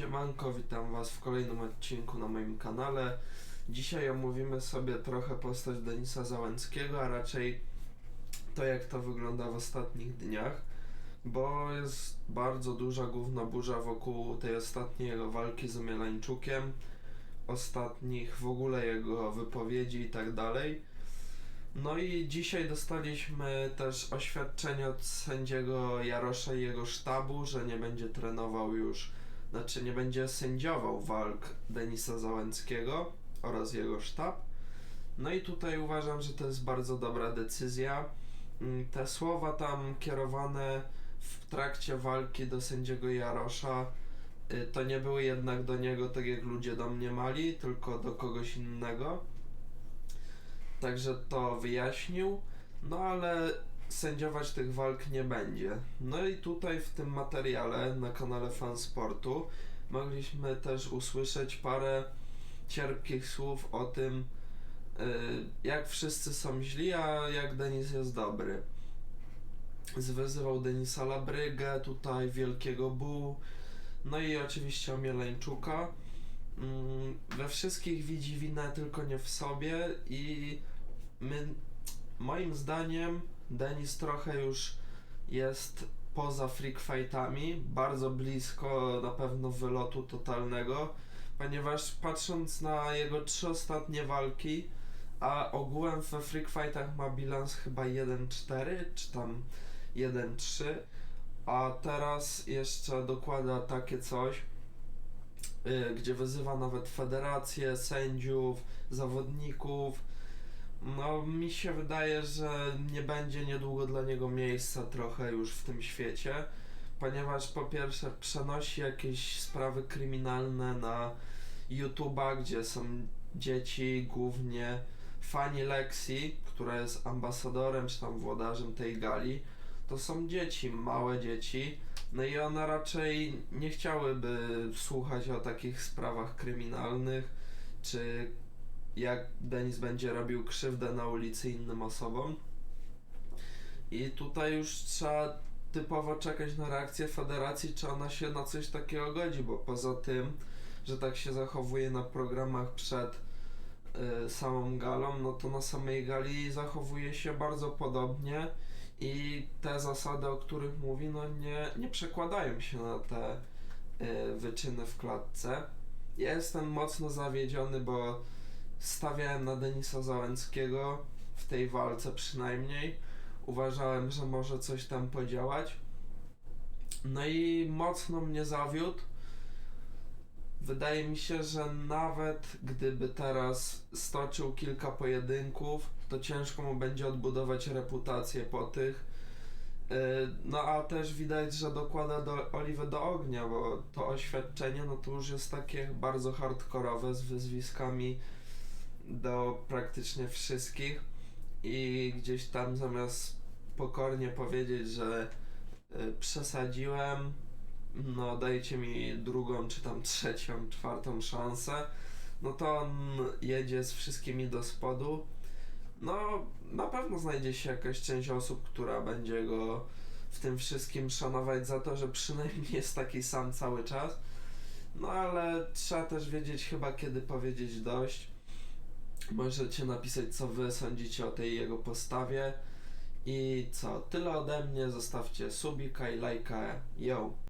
Siemanko, witam Was w kolejnym odcinku na moim kanale. Dzisiaj omówimy sobie trochę postać Denisa Załęckiego, a raczej to jak to wygląda w ostatnich dniach, bo jest bardzo duża główna burza wokół tej ostatniej jego walki z Mielańczukiem, ostatnich w ogóle jego wypowiedzi i tak dalej. No i dzisiaj dostaliśmy też oświadczenie od sędziego Jarosza i jego sztabu, że nie będzie trenował już, znaczy nie będzie sędziował walk Denisa Załęckiego oraz jego sztab. No i tutaj uważam, że to jest bardzo dobra decyzja. Mm, Te słowa tam kierowane w trakcie walki do sędziego Jarosza y, to nie były jednak do niego tak jak ludzie do mnie mali, tylko do kogoś innego. Także to wyjaśnił. No ale sędziować tych walk nie będzie. No i tutaj w tym materiale na kanale Fan Sportu mogliśmy też usłyszeć parę cierpkich słów o tym, y, jak wszyscy są źli, a jak Denis jest dobry. Zwyzywał Denisa Labrygę, tutaj Wielkiego Bu, no i oczywiście Omieleńczuka. Mm, We wszystkich widzi winę, tylko nie w sobie i my, moim zdaniem Denis trochę już jest poza freak fightami, bardzo blisko na pewno wylotu totalnego, ponieważ patrząc na jego trzy ostatnie walki, a ogółem we freak fightach ma bilans chyba 1-4 czy tam 1-3, a teraz jeszcze dokłada takie coś, y, gdzie wyzywa nawet federację, sędziów, zawodników. No, mi się wydaje, że nie będzie niedługo dla niego miejsca trochę już w tym świecie, ponieważ po pierwsze przenosi jakieś sprawy kryminalne na YouTube'a, gdzie są dzieci, głównie fani Lexi, która jest ambasadorem czy tam włodarzem tej gali. To są dzieci, małe dzieci, no i one raczej nie chciałyby słuchać o takich sprawach kryminalnych, czy jak Denis będzie robił krzywdę na ulicy innym osobom. I tutaj już trzeba typowo czekać na reakcję federacji, czy ona się na coś takiego godzi, bo poza tym, że tak się zachowuje na programach przed y, samą galą, no to na samej gali zachowuje się bardzo podobnie i te zasady, o których mówi, no nie, nie przekładają się na te y, wyczyny w klatce. Ja jestem mocno zawiedziony, bo stawiałem na Denisa Załęckiego w tej walce przynajmniej. Uważałem, że może coś tam podziałać. No i mocno mnie zawiódł. Wydaje mi się, że nawet gdyby teraz stoczył kilka pojedynków, to ciężko mu będzie odbudować reputację po tych. Yy, No a też widać, że dokłada do oliwy do ognia, bo to oświadczenie no to już jest takie bardzo hardkorowe z wyzwiskami do praktycznie wszystkich i gdzieś tam zamiast pokornie powiedzieć, że y, przesadziłem, no dajcie mi drugą, czy tam trzecią, czwartą szansę, no to on jedzie z wszystkimi do spodu. No, na pewno znajdzie się jakaś część osób, która będzie go w tym wszystkim szanować za to, że przynajmniej jest taki sam cały czas. No ale trzeba też wiedzieć chyba kiedy powiedzieć dość. Możecie napisać, co wy sądzicie o tej jego postawie. I co? Tyle ode mnie. Zostawcie subika i lajka. Yo!